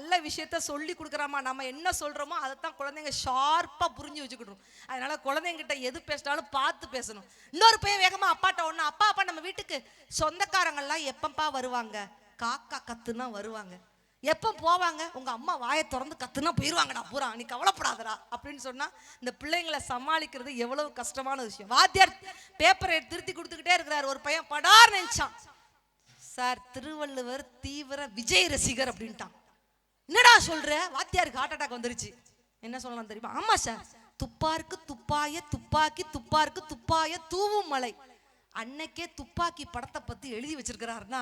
நல்ல விஷயத்த சொல்லி கொடுக்குறாமா நம்ம என்ன சொல்றோமோ அதைத்தான் குழந்தைங்க ஷார்ப்பாக புரிஞ்சு வச்சுக்கிட்டோம் அதனால் குழந்தைங்கிட்ட எது பேசினாலும் பார்த்து பேசணும். இன்னொரு பையன் வேகமாக அப்பாட்ட ஒன்று அப்பா அப்பா நம்ம வீட்டுக்கு சொந்தக்காரங்கள்லாம் எப்பப்பா வருவாங்க? காக்கா கத்துனா வருவாங்க. எப்போ போவாங்க? உங்கள் அம்மா வாயை திறந்து கத்துனா போயிடுவாங்கடா பூரா. நீ கவலைப்படாதடா. அப்படின்னு சொன்னால் இந்த பிள்ளைங்களை சமாளிக்கிறது எவ்வளவு கஷ்டமான விஷயம். வாத்தியார் பேப்பரை திருத்தி கொடுத்துக்கிட்டே இருக்கிறார். ஒரு பையன் படார் நினைச்சான். சார் திருவள்ளுவர் தீவிர விஜய் ரசிகர் அப்படின்ட்டான். என்னடா சொல்ற? வாத்தியாருக்கு ஹார்ட் அட்டாக் வந்துருச்சு. என்ன சொல்லலாம் தெரியுமா? ஆமா சார் துப்பாருக்கு துப்பாய துப்பாக்கி துப்பாருக்கு துப்பாய தூவும் மலை. அன்னைக்கே துப்பாக்கி படத்தை பத்தி எழுதி வச்சிருக்கிறாருன்னா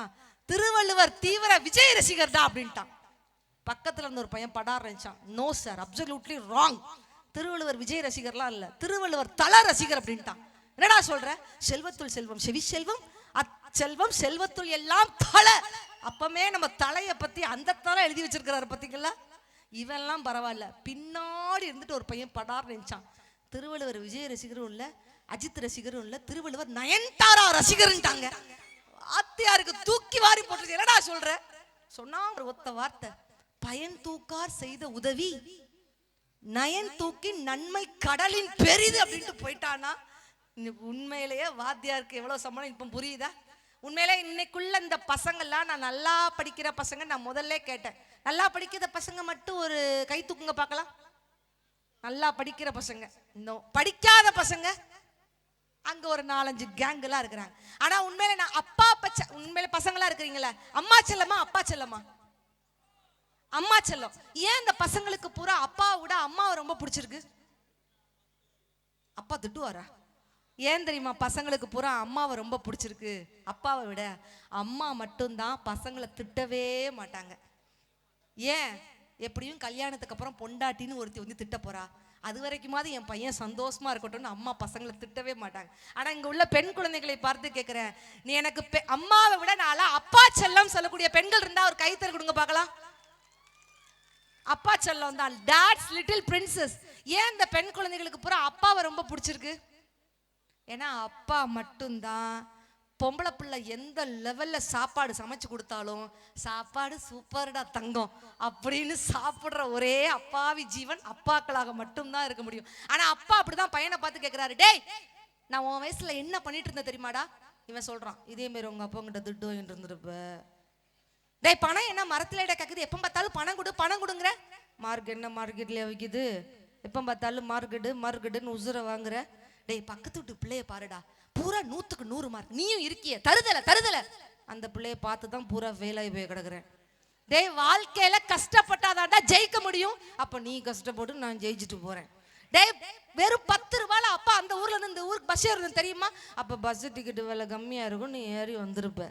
திருவள்ளுவர் தீவிர விஜய் ரசிகர் தான் அப்படின்ட்டான். பக்கத்துல இருந்த ஒரு பையன் படார் நினைச்சான் no sir absolutely wrong Thiruvalluvar Vijay ரசிகர்லாம் இல்ல. திருவள்ளுவர் தல ரசிகர் அப்படின்ட்டான். என்னடா சொல்ற? செல்வத்துள் செல்வம் செவி செல்வம் அச்செல்வம் செல்வத்துள் எல்லாம் தலை. எப்பவுமே நம்ம தலையை பத்தி அந்த தலை எழுதி வச்சிருக்கிறாரு பார்த்தீங்களா இவெல்லாம் பரவாயில்ல. பின்னாடி இருந்துட்டு ஒரு பையன் படார் நினைச்சான். திருவள்ளுவர் விஜய் ரசிகரும் இல்ல அஜித் ரசிகரும் இல்ல திருவள்ளுவர் நயன்தாரா ரசிகர்ன்ட்டாங்க. வாத்தியாருக்கு தூக்கி வாரி போட்டுருச்சு என்னடா சொல்ற? சொன்னா ஒரு ஒத்த வார்த்தை. பயன் தூக்கார் செய்த உதவி நயன் தூக்கி நன்மை கடலின் பெரிது அப்படின்ட்டு போயிட்டானா? உண்மையிலேயே வாத்தியாருக்கு எவ்வளவு சம்பளம் இப்போ புரியுதா? உண்மையிலே இன்னைக்குள்ள இந்த பசங்கள்லாம் நான் நல்லா படிக்கிற பசங்க நான் முதல்ல கேட்டேன். நல்லா படிக்கிற பசங்க மட்டும் ஒரு கை தூக்குங்க பார்க்கலாம். நல்லா படிக்கிற பசங்க. இன்னும் படிக்காத பசங்க அங்க ஒரு நாலஞ்சு கேங் இருக்கிறாங்க. ஆனா உண்மையில நான் அப்பா பச்ச உண்மையில பசங்களா இருக்கிறீங்களா அம்மா செல்லமா அப்பா செல்லமா? அம்மா செல்லம். ஏன் இந்த பசங்களுக்கு பூரா அப்பாவை விட அம்மாவை ரொம்ப பிடிச்சிருக்கு? அப்பா திட்டுவாரா? ஏன் தெரியுமா? பசங்களுக்கு பூரா அம்மாவை ரொம்ப பிடிச்சிருக்கு. அப்பாவை விட அம்மா மட்டும்தான் பசங்களை திட்டவே மாட்டாங்க. ஏன்? எப்படியும் கல்யாணத்துக்கு அப்புறம் பொண்டாட்டின்னு ஒருத்தி வந்து திட்ட போறா. அது வரைக்குமாவது என் பையன் சந்தோஷமா இருக்கட்டும்னு அம்மா பசங்களை திட்டவே மாட்டாங்க. ஆனா இங்க உள்ள பெண் குழந்தைகளை பார்த்து கேட்கிறேன் நீ எனக்கு பெ- அம்மாவை விட நாளா அப்பா செல்லம் சொல்லக்கூடிய பெண்கள் இருந்தா ஒரு கைத்தறி கொடுங்க பார்க்கலாம். அப்பா செல்லம் தான். டாட்ஸ் லிட்டில் பிரின்சஸ் ஏன் இந்த பெண் குழந்தைகளுக்கு பூரா அப்பாவை ரொம்ப பிடிச்சிருக்கு? ஏன்னா அப்பா மட்டும்தான் பொம்பளை பிள்ளை எந்த லெவலில் சாப்பாடு சமைச்சு கொடுத்தாலும் சாப்பாடு சூப்பர்டா தங்கம் அப்படின்னு சாப்பிட்ற ஒரே அப்பாவி ஜீவன் அப்பாக்களாக மட்டும்தான் இருக்க முடியும். ஆனால் அப்பா அப்படிதான் பையனை பார்த்து கேட்குறாரு டேய் நான் உன் வயசில் என்ன பண்ணிட்டு இருந்தேன் தெரியுமாடா? இவன் சொல்கிறான் இதே மாரி உங்கள் அப்பா கிட்ட திட்டு இருந்திருப்ப. டேய் பணம் என்ன? மரத்தில் இட கேட்குது எப்போ பார்த்தாலும் பணம் கொடு பணம் கொடுங்குற. மார்க் என்ன மார்க்கெட்லேயே விற்கிது எப்போ பார்த்தாலும் மார்க்கெட்டு மார்க்கெட்டுன்னு உசுரை வாங்குற டேய் பக்கத்து வீட்டு பிள்ளைய பாருடா. பூரா நூத்துக்கு நூறு மார்க் நீயும் இருக்கிய. தருதல தருதல. அந்த பிள்ளைய பார்த்து தான் பூரா வேலை போய் கிடக்குறேன். டேய் வாழ்க்கையில கஷ்டப்பட்டாதான்டா ஜெயிக்க முடியும். அப்ப நீ கஷ்டப்பட்டு நான் ஜெயிச்சுட்டு போறேன். டேய் வெறும் பத்து ரூபால அப்பா அந்த ஊர்ல இருந்து இந்த ஊருக்கு பஸ் ஏறுது தெரியுமா? அப்ப பஸ் டிக்கெட் விலை கம்மியா இருக்கும் நீ ஏறி வந்திருப்ப.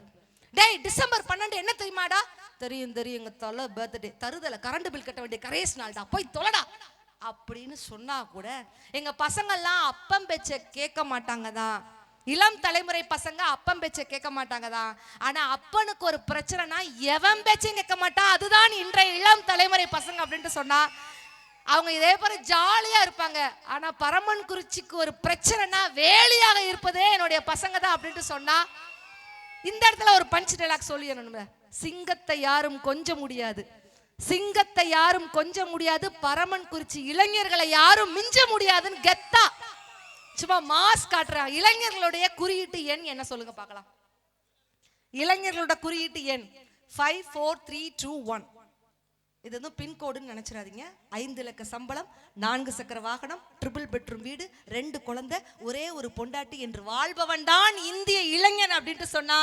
டேய் டிசம்பர் பன்னெண்டு என்ன தெரியுமாடா? தெரியும் தெரியும். எங்க தொலை பர்த்டே தருதல கரண்ட் பில் கட்ட வேண்டிய கரேஸ் நாள்டா. போய் தொலைடா. அப்படின்னு சொன்னா கூட எங்க பசங்கள்லாம் அப்பம் பேச்ச கேட்க மாட்டாங்க தான் இளம் தலைமுறை பசங்க அப்பம் பேச்ச கேட்க மாட்டாங்க தான் ஆனா அப்பனுக்கு ஒரு பிரச்சனைனா எவன் பேச்சையும் கேட்க மாட்டான் அதுதான் இன்றைய இளம் தலைமுறை பசங்க அப்படின்ட்டு சொன்னா அவங்க இதே போல ஜாலியா இருப்பாங்க. ஆனா பரமன் குறிச்சிக்கு ஒரு பிரச்சனைனா வேலியாக இருப்பதே என்னுடைய பசங்க தான் அப்படின்ட்டு சொன்னா இந்த இடத்துல ஒரு பஞ்ச் டைலாக் சொல்லிடணும் சிங்கத்தை யாரும் கொஞ்ச முடியாது. சிங்கத்தை யாரும் கொஞ்ச முடியாது பரமன் குறிச்சி இளைஞர்களை யாரும் மிஞ்ச முடியாதுன்னு கெத்தா. சும்மா மாஸ் காட்டுறான். இளைஞர்களுடைய குறியீட்டு எண் என்ன சொல்லுங்க பார்க்கலாம். இளைஞர்களோட குறியீட்டு எண் five four three two one இது வந்து பின்கோடுன்னு நினைச்சிடாதீங்க. ஐந்து இலக்க சம்பளம் நான்கு சக்கர வாகனம் ட்ரிபிள் பெட்ரூம் வீடு ரெண்டு குழந்தை ஒரே ஒரு பொண்டாட்டி என்று வாழ்பவன் தான் இந்திய இளைஞன் அப்படின்ட்டு சொன்னா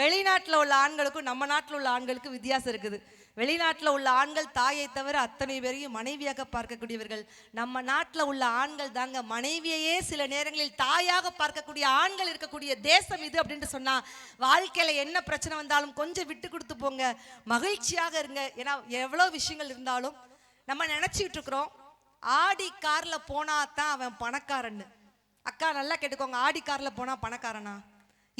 வெளிநாட்டில் உள்ள ஆண்களுக்கும் நம்ம நாட்டில் உள்ள ஆண்களுக்கும் வித்தியாசம் இருக்குது. வெளிநாட்டில் உள்ள ஆண்கள் தாயை தவிர அத்தனை பேரையும் மனைவியாக பார்க்கக்கூடியவர்கள். நம்ம நாட்டில் உள்ள ஆண்கள் தாங்க மனைவியையே சில நேரங்களில் தாயாக பார்க்கக்கூடிய ஆண்கள் இருக்கக்கூடிய தேசம் இது அப்படின்ட்டு சொன்னால் வாழ்க்கையில் என்ன பிரச்சனை வந்தாலும் கொஞ்சம் விட்டு கொடுத்து போங்க மகிழ்ச்சியாக இருங்க. ஏன்னா எவ்வளோ விஷயங்கள் இருந்தாலும் நம்ம நினச்சிக்கிட்டு இருக்கிறோம் ஆடி காரில் போனா தான் அவன் பணக்காரன்னு. அக்கா நல்லா கேட்டுக்கோங்க ஆடி காரில் போனால் பணக்காரனா?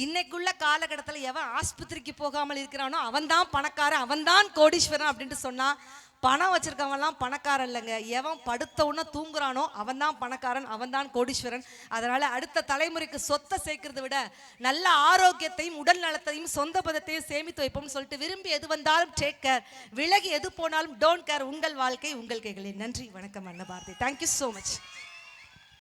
இன்னைக்குள்ள காலகட்டத்தில் எவன் ஆஸ்பத்திரிக்கு போகாமல் இருக்கிறானோ அவன்தான் பணக்காரன் அவன் தான் கோடீஸ்வரன் அப்படின்ட்டு சொன்னா பணம் வச்சிருக்கவங்கலாம் பணக்காரன் இல்லைங்க. எவன் படுத்த உடனே தூங்குறானோ அவன்தான் பணக்காரன் அவன்தான் கோடீஸ்வரன். அதனால அடுத்த தலைமுறைக்கு சொத்தை சேர்க்கறத விட நல்ல ஆரோக்கியத்தையும் உடல் நலத்தையும் சொந்த பதத்தையும் சேமித்து வைப்போம்னு சொல்லிட்டு விரும்பி எது வந்தாலும் டேக் கேர் விலகி எது போனாலும் டோன்ட் கேர் உங்கள் வாழ்க்கை உங்கள் கைகளில். நன்றி வணக்கம் அண்ணபாரதி தேங்க்யூ ஸோ மச்